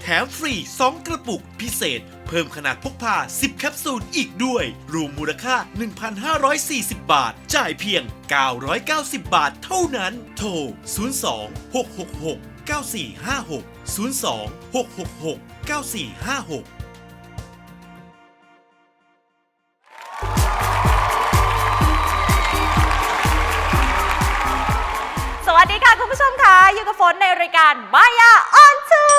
แถมฟรี 2 กระปุกพิเศษ เพิ่มขนาดพกพา 10 แคปซูลอีกด้วย รวมมูลค่า 1,540 บาท จ่ายเพียง 990 บาทเท่านั้น โทร 02 666 9456 02 666 9456สวัสดีค่ะ คุณผู้ชมค่ะอยู่กับฝนในรายการมายาออนทัว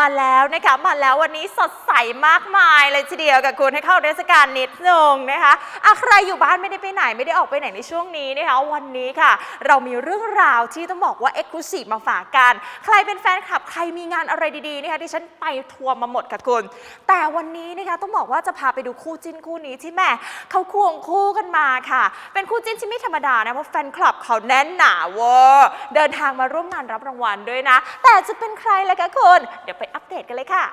มาแล้วนะคะมาแล้ววันนี้สดใสมากมายเลยทีเดียวกับคุณให้เข้าเทศกาลนิดนึงนะคะอะใครอยู่บ้านไม่ได้ไปไหนไม่ได้ออกไปไหนในช่วงนี้นะคะวันนี้ค่ะ เรามีเรื่องราวที่ต้องบอกว่าเอ็กซ์คลูซีฟมาฝากกัน ใครเป็นแฟนคลับใครมีงานอะไรดีๆนะคะที่ฉันไปทัวร์มาหมดกับคุณ แต่วันนี้นะคะต้องบอกว่าจะพาไปดูคู่จิ้นคู่นี้ที่แม่เขาควงคู่กันมาค่ะ เป็นคู่จิ้นที่ไม่ธรรมดานะเพราะแฟนคลับเขาแน่นหนาเวอร์เดินทางมาร่วมงานรับรางวัลด้วยนะ แต่จะเป็นใครล่ะคะคุณเดี๋ยวไปอัปเดตกันเลยค่ะ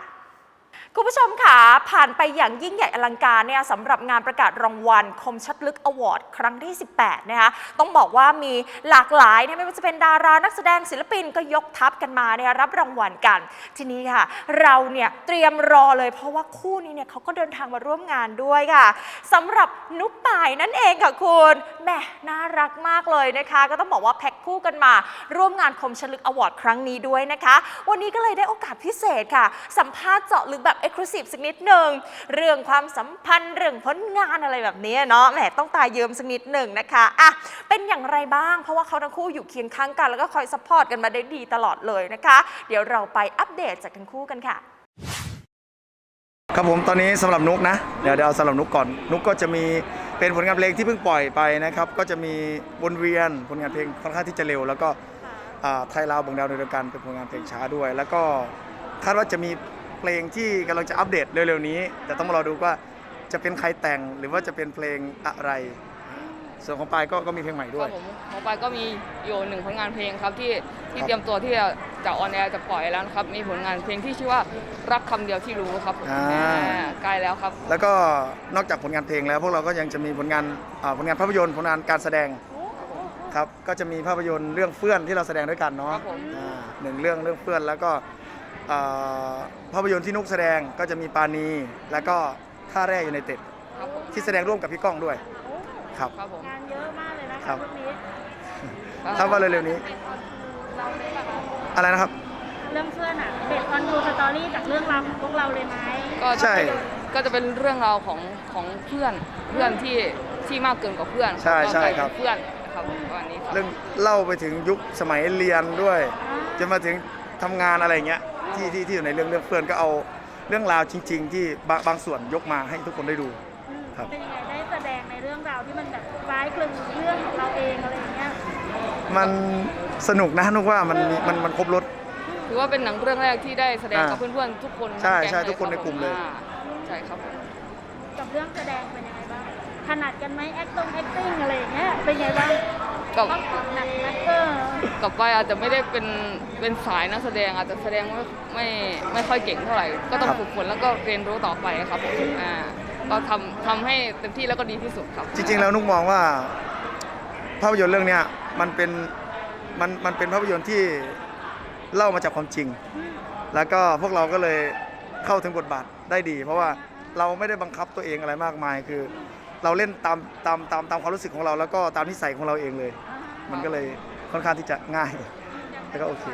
คุณผู้ชมค่ะ ผ่านไปอย่างยิ่งใหญ่อลังการเนี่ยสำหรับงานประกาศรางวัล คมชัดลึกอวอร์ดครั้งที่ 18 นะคะต้องบอกว่ามีหลากหลายนะไม่ว่าจะเป็นดารานักแสดงศิลปินก็ยกทัพกันมาเนี่ยรับรางวัลกัน ทีนี้ค่ะ เราเนี่ยเตรียมรอเลยเพราะว่าคู่นี้เนี่ยเขาก็เดินทางมาร่วมงานด้วยค่ะสำหรับนุ๊กป่ายนั่นเองค่ะคุณแหมน่ารักมากเลยนะคะ ก็ต้องบอกว่าแพ็ค คู่กันมา ร่วมงานคมชลึกอวอร์ดครั้งนี้ด้วยนะคะ วันนี้ก็เลยได้โอกาสพิเศษค่ะ สัมภาษณ์เจาะลึกแบบเอ็กซ์คลูซีฟสักนิดหนึ่งเรื่องความสัมพันธ์เรื่องผลงานอะไรแบบนี้เนาะแหมต้องตาเยิ้มสักนิดหนึ่งนะคะอะเป็นอย่างไรบ้าง เพราะว่าเขาทั้งคู่อยู่เคียงข้างกัน แล้วก็คอยซัพพอร์ตกันมาได้ดีตลอดเลยนะคะ เดี๋ยวเราไปอัปเดตจากทั้งคู่กันค่ะครับผมตอนนี้สำหรับนุกนะเดี๋ยวเดี๋ยวเอาสำหรับนุกก่อนนุกก็จะมี เป็นผลงานเพลงที่เพิ่งปล่อยไปนะครับ ก็จะมีวนเวียนผลงานเพลงค่อนข้างที่จะเร็ว แล้วก็อ่าไทยลาวบงดาวในเดียวกันเป็นผลงานเพลงช้าด้วย แล้วก็คาดว่าจะมีเพลงที่กำลังจะอัปเดตเร็วๆนี้ แต่ต้องมารอดูว่าจะเป็นใครแต่งหรือว่าจะเป็นเพลงอะไร ส่วนของปายก็ก็มีเพลงใหม่คด้วรัยบผมของปายก็มีอยู่หนึ่งผลงานเพลงครับที่ที่ครับ เตรียมตัวที่จะ จะออนแอร์จะปล่อยแล้วนะครับ มีผลงานเพลงที่ชื่อว่ารักคำเดียวที่รู้ครับผมอ่า อ่าใกล้แล้วครับ แล้วก็นอกจากผลงานเพลงแล้ว พวกเราก็ยังจะมีผลงานอ่าผลงานภาพยนตร์ผลงานการแสดงครับก็จะมีภาพยนตร์เรื่องเฟื่อนที่เราแสดงด้วยกันเนาะครับผม อ่าหนึ่งเรื่องเรื่องเฟื่อนแล้วก็อ่าภาพยนตร์ที่นุกแสดงก็จะมีปานีแล้วก็ท่าแร่ยูไนเต็ดครับผมที่แสดงร่วมกับพี่ก้องด้วยครับ ครับผม งานเยอะมากเลยนะครับช่วงนี้ ถ้าว่าเร็วๆนี้ เราเลยแบบว่าอะไรนะครับ เรื่องเพื่อนอะเบสออนดูสตอรี่จากเรื่องราวของพวกเราเลยไหมก็ใช่ ก็จะเป็นเรื่องราวของของเพื่อนเพื่อนที่ที่มากเกินกว่าเพื่อนใช่ก็ใช่ใกล้ครับ เพื่อนนะครับผมประมาณนี้ครับเรื่องเล่าไปถึงยุคสมัยเรียนด้วย จนมาถึงทำงานอะไรอย่างเงี้ยที่ที่ที่อยู่ในเรื่องเรื่องเฟื่อนก็เอาเรื่องราวจริง ๆ ที่บางบางส่วนยกมาให้ทุกคนได้ดู อืมครับ เป็นยังไงได้แสดงในเรื่องราวที่มันแบบคล้ายคลึงเรื่องของเราเองอะไรอย่างเงี้ย มันสนุกนะนุกว่ามันมีมันมันครบรถ ถือว่าเป็นหนังเรื่องแรกที่ได้แสดงอ่ากับเพื่อนๆทุกคนใช่ทั้งแก๊งใช่เลยทุกคนในรับกลุ่มเลย อ่าใช่ครับผมกับเรื่องแสดงเป็นยังไงบ้างถนัดกันไหมแอคตงแอคติ้งอะไรอย่างเงี้ยเป็นไงบ้างกับต้องฝึกหนักไหมเออกับไปอาจจะไม่ได้เป็นเป็นสายนักแสดงอาจจะแสดงไม่ไม่ไม่ค่อยเก่งเท่าไหร่ก็ต้องครับฝึกฝนแล้วก็เรียนรู้ต่อไปครับผมอ่าก็ทำทำให้เต็มที่แล้วก็ดีที่สุดครับ จริง ๆ แล้วนุกมองว่า ภาพยนตร์เรื่องเนี้ย มันเป็นมันมันเป็นภาพยนตร์ที่เล่ามาจากความจริง แล้วก็พวกเราก็เลยเข้าถึงบทบาทได้ดี เพราะว่าเราไม่ได้บังคับตัวเองอะไรมากมาย คือ เราเล่นตามตามตามตามความรู้สึกของเรา แล้วก็ตามนิสัยของเราเองเลย มันก็เลยค่อนข้างที่จะง่ายแล้วก็โอเค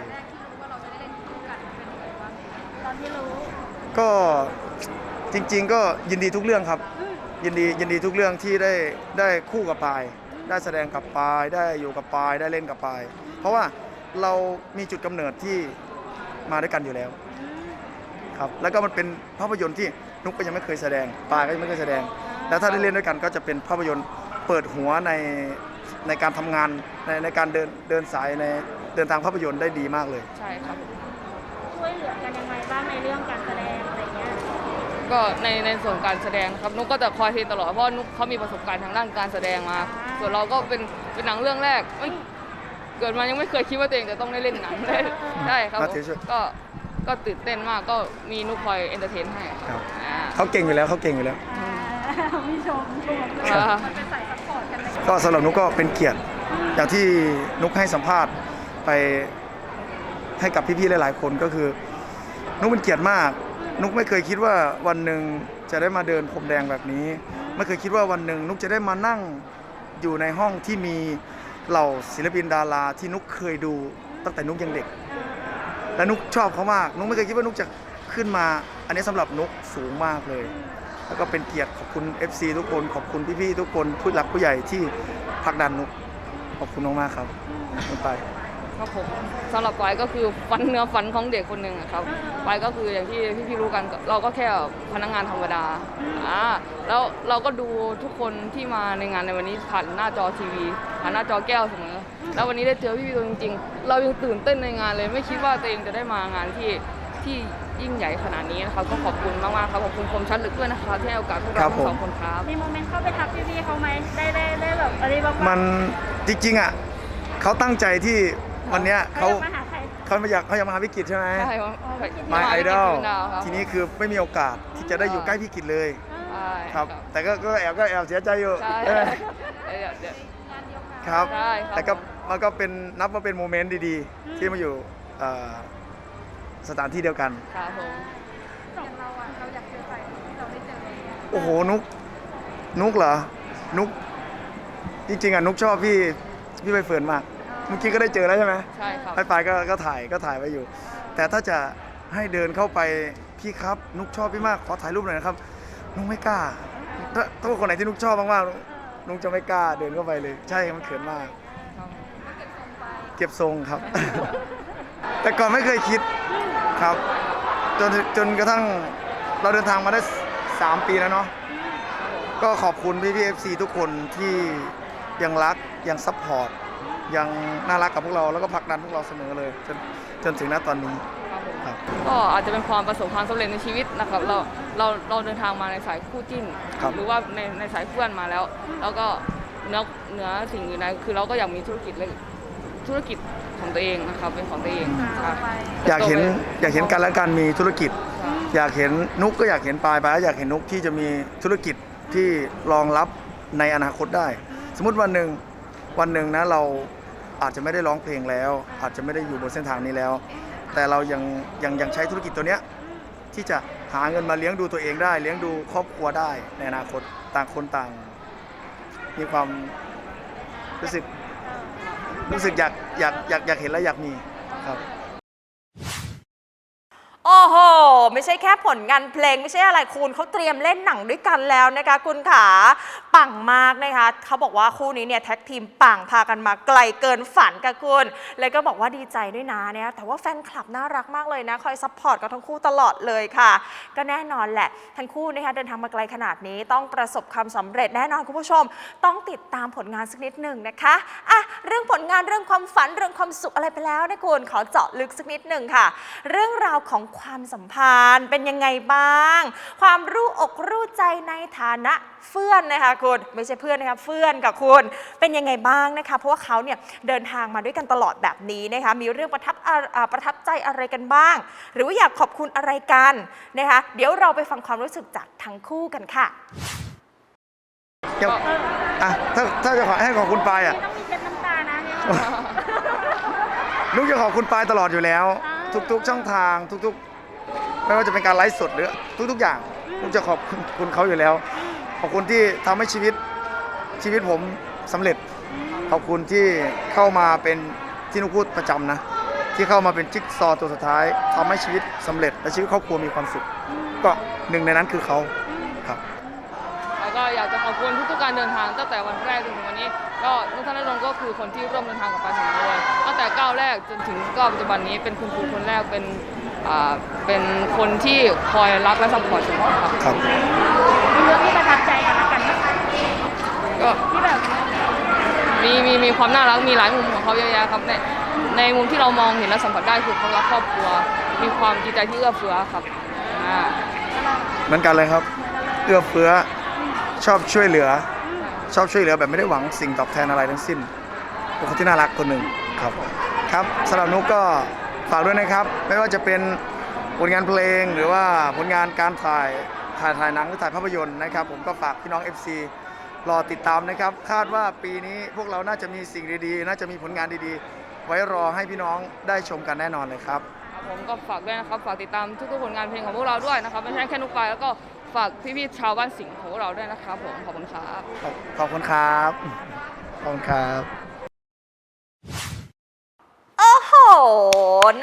ตอนที่รู้ก็จริง ๆ ก็ยินดีทุกเรื่องครับ ยินดียินดีทุกเรื่องที่ได้ได้คู่กับปาย ได้แสดงกับปาย ได้อยู่กับปาย ได้เล่นกับปาย เพราะว่าเรามีจุดกำเนิดที่มาด้วยกันอยู่แล้วครับแล้วก็มันเป็นภาพยนตร์ที่นุกก็ยังไม่เคยแสดงปายก็ยังไม่เคยแสดง แล้วถ้าได้เล่นด้วยกันก็จะเป็นภาพยนตร์เปิดหัวในในการทำงานในในการเดินเดินสายในเดินทางภาพยนตร์ได้ดีมากเลยใช่ครับช่วยเหลือกันยังไงบ้างในเรื่องการแสดงอะไรเงี้ยก็ในในส่วนการแสดงนะครับนุกก็จะคอยเทรนตลอดเพราะนุกเขามีประสบการณ์ทางด้านการแสดงมา ส่วนเราก็เป็นเป็นหนังเรื่องแรกไม่เกิดมายังไม่เคยคิดว่าตัวเองจะต้องได้เล่นหนังได้ได้ครับมาผมถือช่วยก็ก็ตื่นเต้นมากก็มีนุกคอยเอนเตอร์เทนให้ครับ อ่า เขาเก่งอยู่แล้วเขาเก่งอยู่แล้วอ่ามีชมชมอ่ามันเป็นสายซัพพอร์ตกันเลยก็สำหรับนุกก็เป็นเกียรติ อย่างที่นุกให้สัมภาษณ์ไปให้กับพี่ๆหลายๆคนก็คือ นุกเป็นเกียรติมาก นุกไม่เคยคิดว่าวันหนึ่งจะได้มาเดินพรมแดงแบบนี้ ไม่เคยคิดว่าวันหนึ่งนุกจะได้มานั่ง อยู่ในห้องที่มีเหล่าศิลปินดาราที่นุกเคยดูตั้งแต่นุกยังเด็ก และนุกชอบเขามาก นุกไม่เคยคิดว่านุกจะขึ้นมา อันนี้สำหรับนุกสูงมากเลย แล้วก็เป็นเกียรติขอบคุณ FC ทุกคน ขอบคุณพี่ๆทุกคนผู้หลักผู้ใหญ่ที่ผลักดันนุกขอบคุณมากๆครับนุกไป ครับผมสำหรับปายก็คือฝันเนื้อฝันของเด็กคนหนึ่งอะครับปายก็คืออย่างที่พี่ๆรู้กันเราก็แค่พนักงานธรรมดาอ่าแล้วเราก็ดูทุกคนที่มาในงานในวันนี้ผ่านหน้าจอทีวีผ่านหน้าจอแก้วเสมอแล้ววันนี้ได้เจอพี่ๆตัวจริง ๆ เรายังตื่นเต้นในงานเลย ไม่คิดว่าตัวเองจะได้มางานที่ที่ยิ่งใหญ่ขนาดนี้นะครับก็ขอบคุณมากๆครับขอบคุณคมชัดลึกด้วยนะคะที่ให้โอกาสพวกครัเราบทั้งสองผมคนครับมีโมเมนต์เข้าไปทักพี่ๆเขาไหมได้ได้ได้แบบอะไรบ้างไหมันจริงๆอะเขาตั้งใจที่ วันเนี้ยเขาเขามาหาใครเขามาอยากเขาอยากมาหาพี่กิจใช่ไหม ใช่ครับ My พี่ Idol เป็นดาวครับ ทีนี้คือไม่มีโอกาสที่จะได้อยู่ใกล้พี่กิจเลยใช่ครับ แต่ก็ก็แอบก็แอบเสียใจอยู่ใช่ใช่ไหมเดี๋ยวเดี๋ยวครับใช่ครับ แต่ก็มันก็เป็นนับว่าเป็นโมเมนต์ดีๆ ที่มาอยู่เอ่อสถานที่เดียวกัน ครับผม อย่างเราอะเราอยากเจอใครที่เราได้เจอโอ้โห นุก นุกเหรอ นุก จริงๆอะ นุกชอบพี่ พี่ใบเฟิร์นมาก เมื่อกี้ก็ได้เจอแล้วใช่ไหมใช่ครับ ไปไปก็ก็ถ่ายก็ถ่ายไว้อยู่ แต่ถ้าจะให้เดินเข้าไปพี่ครับ นุกชอบพี่มากขอถ่ายรูปหน่อยนะครับนุกไม่กล้าถ้าถ้าคนไหนที่นุกชอบมากๆนุกจะไม่กล้าเดินเข้าไปเลย ใช่มันเขินมากครับเก็บทรงครับ แต่ก่อนไม่เคยคิดครับ จนจนกระทั่งเราเดินทางมาได้ 3 ปีแล้วเนาะก็ขอบคุณพี่พีเอฟซีทุกคนที่ยังรักยังซัพพอร์ต ยังน่ารักกับพวกเราแล้วก็ผลักดันพวกเราเสมอเลยจนจนถึงณตอนนี้ครับผมครับก็อาจจะเป็นความประสบความสำเร็จในชีวิตนะครับเราเราเราเดินทางมาในสายคู่จิ้น ครับหรือว่าในในสายเพื่อนมาแล้ว แล้วก็เนื้อเนื้อสิ่งอื่นใดคือเราก็อยากมีธุรกิจเลยธุรกิจของตัวเองนะครับเป็นของตัวเองครับอยากเห็นอยากเห็นกันและกันมีธุรกิจ อยากเห็นนุกก็อยากเห็นปลายปลายก็อยากเห็นนุกที่จะมีธุรกิจที่รองรับในอนาคตได้ สมมติวันหนึ่งวันหนึ่งนะเรา อาจจะไม่ได้ร้องเพลงแล้ว อาจจะไม่ได้อยู่บนเส้นทางนี้แล้ว แต่เรายังยังยังใช้ธุรกิจตัวเนี้ยที่จะหาเงินมาเลี้ยงดูตัวเองได้ เลี้ยงดูครอบครัวได้ในอนาคตต่างคนต่าง มีความรู้สึกรู้สึกอยากอยากอยากอยากเห็นและอยากมีครับ โอ้โห ไม่ใช่แค่ผลงานเพลง ไม่ใช่อะไรคุณเขาเตรียมเล่นหนังด้วยกันแล้วนะคะ คุณขาปังมากนะคะเขาบอกว่าคู่นี้เนี่ยแท็กทีมปังพากันมาไกลเกินฝันกับคุณเลยก็บอกว่าดีใจด้วยนะเนี่ยแต่ว่าแฟนคลับน่ารักมากเลยนะ คอยซัพพอร์ตกันทั้งคู่ตลอดเลยค่ะ ก็แน่นอนแหละ ทั้งคู่นะคะเดินทางมาไกลขนาดนี้ต้องประสบความสำเร็จแน่นอนคุณผู้ชม ต้องติดตามผลงานสักนิดหนึ่งนะคะอะเรื่องผลงานเรื่องความฝันเรื่องความสุขอะไรไปแล้วนะคุณขอเจาะลึกสักนิดหนึ่งค่ะ เรื่องราวของความสัมพันธ์เป็นยังไงบ้าง ความรู้อกรู้ใจในฐานะเพื่อนนะคะคุณไม่ใช่เพื่อนนะคะเพื่อนกับคุณเป็นยังไงบ้างนะคะ เพราะว่าเขาเนี่ยเดินทางมาด้วยกันตลอดแบบนี้นะคะมีเรื่องประทับอ่าอ่าประทับใจอะไรกันบ้าง หรือว่าอยากขอบคุณอะไรกันนะคะ เดี๋ยวเราไปฟังความรู้สึกจากทั้งคู่กันค่ะเดี๋ยวอะถ้าถ้าจะขอให้ขอบคุณปายอะนี่ต้องมีเช็ดน้ำตานะเนี่ยนุกจะขอบคุณปายตลอดอยู่แล้วอ่าทุกๆช่องทางทุก ๆ ไม่ว่าจะเป็นการไลฟ์สดหรือทุกๆอย่างนุกจะขอบคุณเขาอยู่แล้ว ขอบคุณที่ทำให้ชีวิตชีวิตผมสำเร็จ ขอบคุณที่เข้ามาเป็นที่นุกูดประจำนะ ที่เข้ามาเป็นจิ๊กซอว์ตัวสุดท้ายทำให้ชีวิตสำเร็จ และชีวิตครอบครัวมีความสุข ก็หนึ่งในนั้นคือเขาครับ แล้วก็อยากจะขอบคุณทุกๆการเดินทางตั้งแต่วันแรกจนถึงวันนี้ ก็นุกธนดลก็คือคนที่ร่วมเดินทางกับปาสมด้วยตั้งแต่ก้าวแรกจนถึงก้าวปัจจุบันนี้เป็นคุณครูคนแรกเป็น อ่าเป็นคนที่คอยรักและซัพพอร์ตเสมอครับครับ มีเรื่องที่ประทับใจกันละกันไหมก็ที่แบบมีมีมีความน่ารักมีหลายมุมของเขาเยอะแยะครับในในมุมที่เรามองเห็นและสัมผัสได้คือเขารักครอบครัว มีความจิตใจที่เอื้อเฟื้อครับอ่าแล้วเราเหมือนกันเลยครับ เอื้อเฟื้อ ชอบช่วยเหลือ ชอบช่วยเหลือแบบไม่ได้หวังสิ่งตอบแทนอะไรทั้งสิ้นเป็นคนที่น่ารักคนหนึ่งครับ ครับสำหรับนุกก็ ฝากด้วยนะครับ ไม่ว่าจะเป็นผลงานเพลงหรือว่าผลงานการถ่ายถ่ายถ่ายหนังหรือถ่ายภาพยนตร์นะครับ ผมก็ฝากพี่น้อง FC รอติดตามนะครับ คาดว่าปีนี้พวกเราน่าจะมีสิ่งดีๆ น่าจะมีผลงานดีๆ ไว้รอให้พี่น้องได้ชมกันแน่นอนเลยครับครับผมก็ฝากด้วยนะครับ ฝากติดตามทุกๆผลงานเพลงของพวกเราด้วยนะครับไม่ใช่แค่นุกปลายแล้วก็ฝากพี่ๆชาวบ้านสิงห์ของพวกเราด้วยนะครับผมขอบคุณครับ ขอบขอบคุณครับ ขอบคุณครับ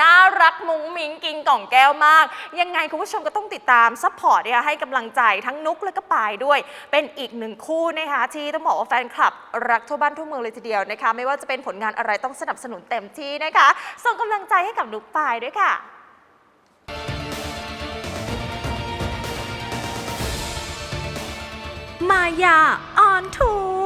น่ารักมุ้งมิ้งกิงกล่องแก้วมาก ยังไงคุณผู้ชมก็ต้องติดตามซัพพอร์ตเนี่ยให้กำลังใจทั้งนุกและก็ปายด้วย เป็นอีกหนึ่งคู่นะคะที่ต้องบอกว่าแฟนคลับ รักทั่วบ้านทั่วเมืองเลยทีเดียวนะคะ ไม่ว่าจะเป็นผลงานอะไรต้องสนับสนุนเต็มที่นะคะ ส่งกำลังใจให้กับนุกปายด้วยค่ะมายาออนทัว